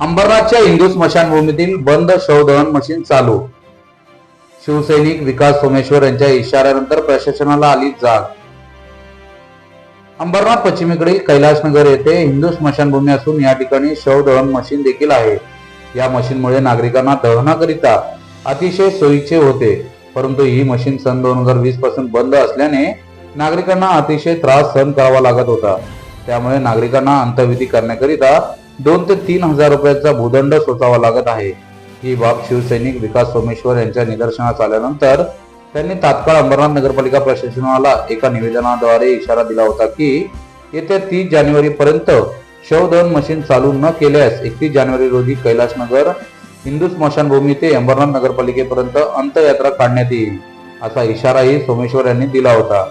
अंबरनाथच्या हिंदू स्मशानभूमीतील बंद शवदहन मशीन चालू. शिवसैनिक विकास सोमेश्वर यांच्या इशाऱ्यानंतर प्रशासनाला आली जाग. अंबरनाथ पश्चिमेकडील कैलासनगर येथे हिंदू स्मशानभूमी असून या ठिकाणी शवदहन मशीन देखील आहे. या मशीनमुळे नागरिकांना दहनाकरिता अतिशय सोयीचे होते. परंतु ही मशीन सन दोन हजार वीसपासून बंद असल्याने नागरिकांना अतिशय त्रास सहन करावा लागत होता. त्यामुळे नागरिकांना अंतविधी करण्याकरिता दोन ते तीन हजार रुपयांचा भूदंड सोसावा लागत आहे. ही बाब शिवसैनिक विकास सोमेश्वर यांच्या निदर्शनास आल्यानंतर त्यांनी तात्काळ अंबरनाथ नगरपालिका प्रशासनाला एका निवेदनाद्वारे इशारा दिला होता की येत्या तीस जानेवारी पर्यंत शवदहन मशीन चालू न केल्यास एकतीस जानेवारी रोजी कैलासनगर हिंदू स्मशानभूमी ते अंबरनाथ नगरपालिकेपर्यंत अंतयात्रा काढण्यात येईल असा इशाराही सोमेश्वर यांनी दिला होता.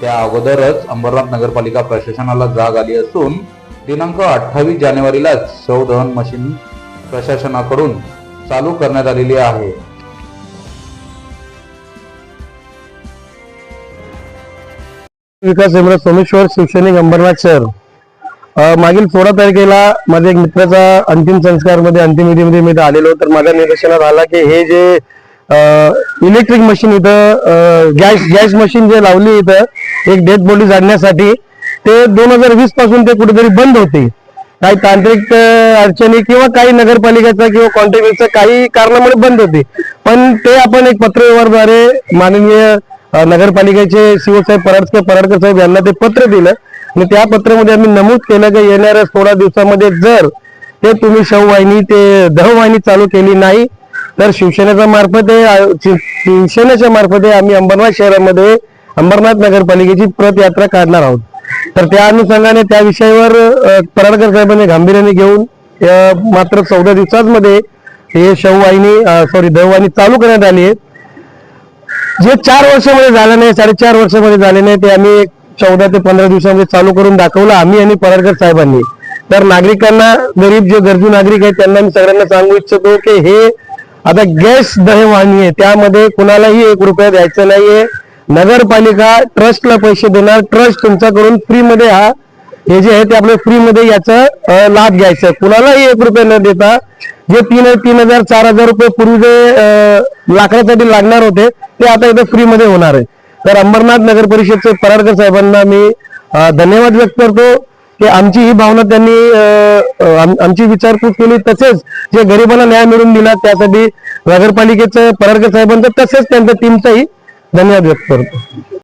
त्या अगोदरच अंबरनाथ नगरपालिका प्रशासनाला जाग आली असून दिनांक अठ्ठावीस जानेवारीला शवदहन मशीन प्रशासनाकडून चालू करण्यात आलेली आहे. विकास केंद्र सोमेश्वर शिवसैनिक अंबरनाथ शहर मागील सोळा तारखेला माझ्या एक मित्राचा अंतिम संस्कारमध्ये अंतिम विधीमध्ये मी आलेलो तर माझ्या निदर्शनात आला की हे जे इलेक्ट्रिक मशीन इथं गॅस गॅस मशीन जे लावली इथं एक डेथ बॉडी जाणण्यासाठी ते दोन हजार वीसपासून ते कुठेतरी बंद होते. काही तांत्रिक अडचणी किंवा काही नगरपालिकेचा किंवा कॉन्ट्रॅक्टरचा काही कारणामुळे बंद होते. पण ते आपण एक पत्रव्यवहारद्वारे माननीय अ, नगरपालिकेचे शिवसाहेब पराडकर पराडकर साहेब यांना ते पत्र दिलं. आणि त्या पत्रामध्ये आम्ही नमूद केलं की येणाऱ्या सोळा दिवसामध्ये जर ते तुम्ही शववाहिनी ते दहवाहिनी चालू केली नाही तर शिवसेनेच्या मार्फत शिवसेनेच्या मार्फत आम्ही अंबरनाथ शहरामध्ये अंबरनाथ नगरपालिकेची प्रत यात्रा काढणार आहोत. तर त्या अनुषंगाने त्या विषयावर पराडकर साहेबांनी गांभीर्याने घेऊन मात्र चौदा दिवसांमध्ये हे शववाहिनी सॉरी दववाहिनी चालू करण्यात आली आहे. जे चार वर्षामध्ये झालं नाही साडेचार वर्षामध्ये झाले नाही ते आम्ही चौदा ते पंधरा दिवसामध्ये चालू करून दाखवलं आम्ही आणि पराडकर साहेबांनी. तर नागरिकांना गरीब जे गरजू नागरिक आहेत त्यांना मी सगळ्यांना सांगू इच्छितो की हे आता गॅस दहवाणी आहे त्यामध्ये कुणालाही एक रुपया द्यायचा नाहीये. नगरपालिका ट्रस्टला पैसे देणार ट्रस्ट तुमच्याकडून फ्रीमध्ये हा हे जे आहे ते आपल्या फ्रीमध्ये याचा लाभ घ्यायचा आहे. कुणालाही एक रुपया न देता जे तीन तीन हजार चार हजार रुपये पूर्वी जे लाकडासाठी लागणार होते ते आता इथं फ्रीमध्ये होणार आहे. तर अंबरनाथ नगर परिषदचे पराडकर साहेबांना मी धन्यवाद व्यक्त करतो. की आमची ही भावना त्यांनी आमची विचारपूस केली. तसेच जे गरिबांना न्याय मिळवून दिला त्यासाठी नगरपालिकेचं पराडकर साहेबांचं तसेच त्यांच्या टीमचाही धन्यवाद व्यक्त करतो.